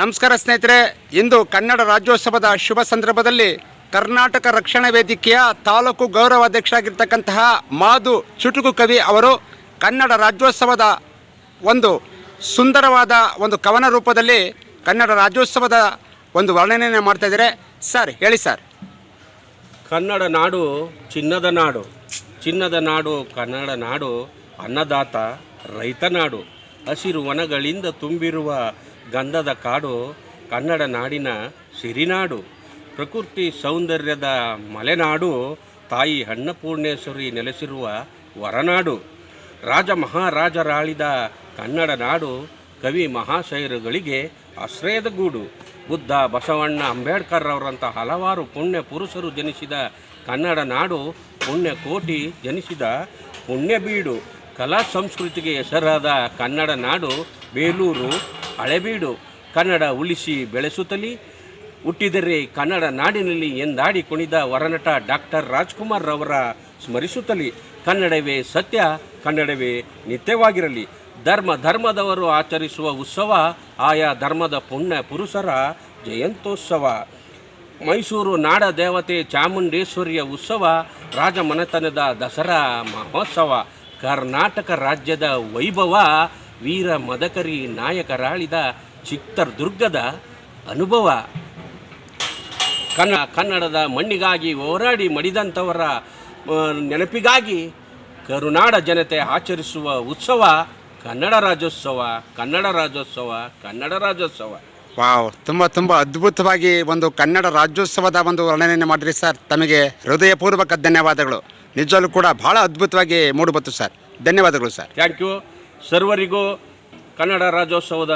ನಮಸ್ಕಾರ ಸ್ನೇಹಿತರೆ, ಇಂದು ಕನ್ನಡ ರಾಜ್ಯೋತ್ಸವದ ಶುಭ ಸಂದರ್ಭದಲ್ಲಿ ಕರ್ನಾಟಕ ರಕ್ಷಣಾ ವೇದಿಕೆಯ ತಾಲೂಕು ಗೌರವಾಧ್ಯಕ್ಷರಾಗಿರ್ತಕ್ಕಂತಹ ಮಾಧು ಚುಟುಕು ಕವಿ ಅವರು ಕನ್ನಡ ರಾಜ್ಯೋತ್ಸವದ ಒಂದು ಸುಂದರವಾದ ಒಂದು ಕವನ ರೂಪದಲ್ಲಿ ಕನ್ನಡ ರಾಜ್ಯೋತ್ಸವದ ಒಂದು ವರ್ಣನೆಯನ್ನು ಮಾಡ್ತಾ ಇದ್ದಾರೆ. ಸರ್, ಹೇಳಿ ಸರ್. ಕನ್ನಡ ನಾಡು ಚಿನ್ನದ ನಾಡು ಚಿನ್ನದ ನಾಡು ಕನ್ನಡ ನಾಡು ಅನ್ನದಾತ ರೈತ ನಾಡು, ಹಸಿರು ವನಗಳಿಂದ ತುಂಬಿರುವ ಗಂಧದ ಕಾಡು, ಕನ್ನಡ ನಾಡಿನ ಸಿರಿನಾಡು, ಪ್ರಕೃತಿ ಸೌಂದರ್ಯದ ಮಲೆನಾಡು, ತಾಯಿ ಅನ್ನಪೂರ್ಣೇಶ್ವರಿ ನೆಲೆಸಿರುವ ವರನಾಡು, ರಾಜ ಮಹಾರಾಜರಾಳಿದ ಕನ್ನಡ ನಾಡು, ಕವಿ ಮಹಾಶೈರುಗಳಿಗೆ ಆಶ್ರಯದ ಗೂಡು, ಬುದ್ಧ ಬಸವಣ್ಣ ಅಂಬೇಡ್ಕರ್ ಅವರಂಥ ಹಲವಾರು ಪುಣ್ಯ ಪುರುಷರು ಜನಿಸಿದ ಕನ್ನಡ ನಾಡು, ಪುಣ್ಯ ಕೋಟಿ ಜನಿಸಿದ ಪುಣ್ಯ ಬೀಡು, ಕಲಾ ಸಂಸ್ಕೃತಿಗೆ ಹೆಸರಾದ ಕನ್ನಡ ನಾಡು, ಬೇಲೂರು ಹಳೆಬೀಡು ಕನ್ನಡ ಉಳಿಸಿ ಬೆಳೆಸುತ್ತಲಿ ಹುಟ್ಟಿದರೆ ಕನ್ನಡ ನಾಡಿನಲ್ಲಿ ಎಂದಾಡಿ ಕುಣಿದ ವರನಟ ಡಾಕ್ಟರ್ ರಾಜ್ಕುಮಾರ್ ರವರ ಸ್ಮರಿಸುತ್ತಲಿ ಕನ್ನಡವೇ ಸತ್ಯ, ಕನ್ನಡವೇ ನಿತ್ಯವಾಗಿರಲಿ. ಧರ್ಮ ಧರ್ಮದವರು ಆಚರಿಸುವ ಉತ್ಸವ, ಆಯಾ ಧರ್ಮದ ಪುಣ್ಯ ಪುರುಷರ ಜಯಂತ್ಯೋತ್ಸವ. ಮೈಸೂರು ನಾಡ ದೇವತೆ ಚಾಮುಂಡೇಶ್ವರಿಯ ಉತ್ಸವ, ರಾಜಮನೆತನದ ದಸರಾ ಮಹೋತ್ಸವ. ಕರ್ನಾಟಕ ರಾಜ್ಯದ ವೈಭವ ವೀರ ಮದಕರಿ ನಾಯಕರಾಳಿದ ಚಿತ್ತರ್ದುರ್ಗದ ಅನುಭವ. ಕನ್ನ ಕನ್ನಡದ ಮಣ್ಣಿಗಾಗಿ ಹೋರಾಡಿ ಮಡಿದಂಥವರ ನೆನಪಿಗಾಗಿ ಕರುನಾಡ ಜನತೆ ಆಚರಿಸುವ ಉತ್ಸವ ಕನ್ನಡ ರಾಜ್ಯೋತ್ಸವ ಕನ್ನಡ ರಾಜ್ಯೋತ್ಸವ ಕನ್ನಡ ರಾಜ್ಯೋತ್ಸವ. ವಾವ್ ತುಂಬ ತುಂಬ ಅದ್ಭುತವಾಗಿ ಒಂದು ಕನ್ನಡ ರಾಜ್ಯೋತ್ಸವದ ಒಂದು ವರ್ಣನೆಯನ್ನು ಮಾಡಿರಿ ಸರ್. ತಮಗೆ ಹೃದಯಪೂರ್ವಕ ಧನ್ಯವಾದಗಳು. ನಿಜವಲ್ಲೂ ಕೂಡ ಬಹಳ ಅದ್ಭುತವಾಗಿ ಮೂಡಬತ್ತು ಸರ್. ಧನ್ಯವಾದಗಳು ಸರ್. Thank you. ಸರ್ವರಿಗೂ ಕನ್ನಡ ರಾಜ್ಯೋತ್ಸವದ